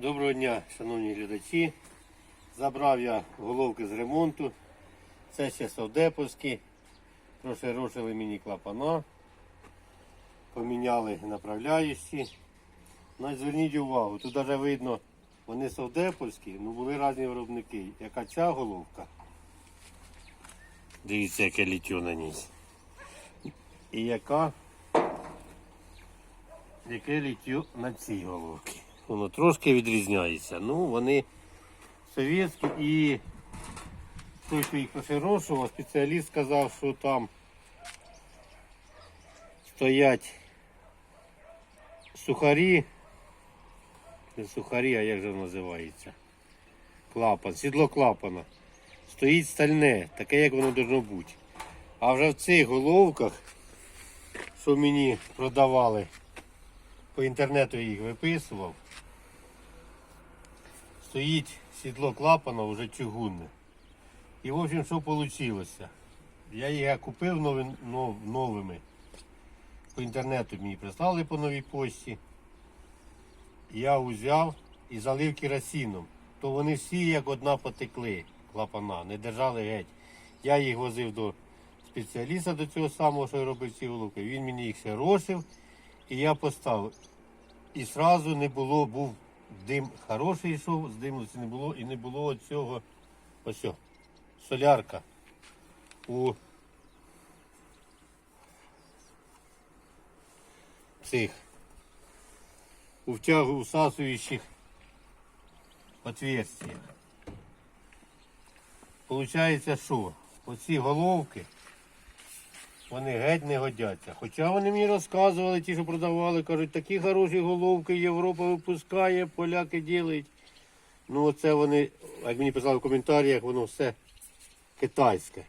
Доброго дня, шановні глядачі. Забрав я головки з ремонту. Це ще совдеповські. Прошерошили мені клапана. Поміняли направляючі. Ну, зверніть увагу, тут навіть видно, вони совдеповські, ну були різні виробники. Яка ця головка? Дивіться, яке літьо на ній. І яка яке літьо на цій головці. Воно трошки відрізняється. Ну, вони совєтські і той, хто їх поширошував, спеціаліст сказав, що там стоять сухарі. Не сухарі, а як же називається? Клапан, сідло клапана. Стоїть стальне, таке, як воно должно бути. А вже в цих головках, що мені продавали, по інтернету я їх виписував, стоїть сідло клапана вже чугунне. І в общем, що вийшло? Я їх купив нови, нов, новими. По інтернету мені прислали по новій почті. Я взяв і залив керосином. То вони всі як одна потекли, клапана, не держали геть. Я їх возив до спеціаліста до цього самого, що робив ці головки. Він мені їх ще рошив і я поставив. І одразу не було, був дим хороший йшов, здимлося не було і не було цього ось солярка у цих у втягу усасуючих отверстиях. Получається, що оці головки вони геть не годяться. Хоча вони мені розказували, ті, що продавали, кажуть, такі хороші головки Європа випускає, поляки ділять. Ну оце вони, як мені писали в коментарях, воно все китайське.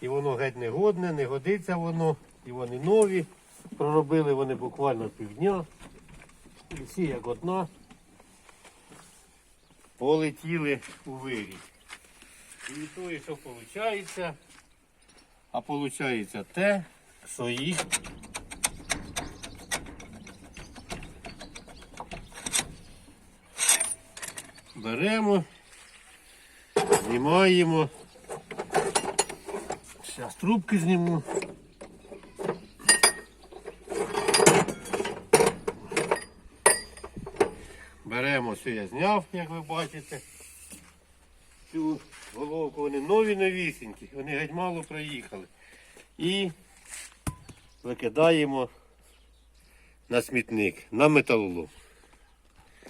І воно геть не годне, не годиться воно. І вони нові. Проробили вони буквально півдня. І всі як одна. Полетіли у вирій. І від того, що виходить, а виходить те, що їх беремо, знімаємо. Зараз трубки зніму. Беремо, все я зняв, як ви бачите. Цю головку вони нові новісінькі, вони геть мало проїхали. І викидаємо на смітник, на металолом.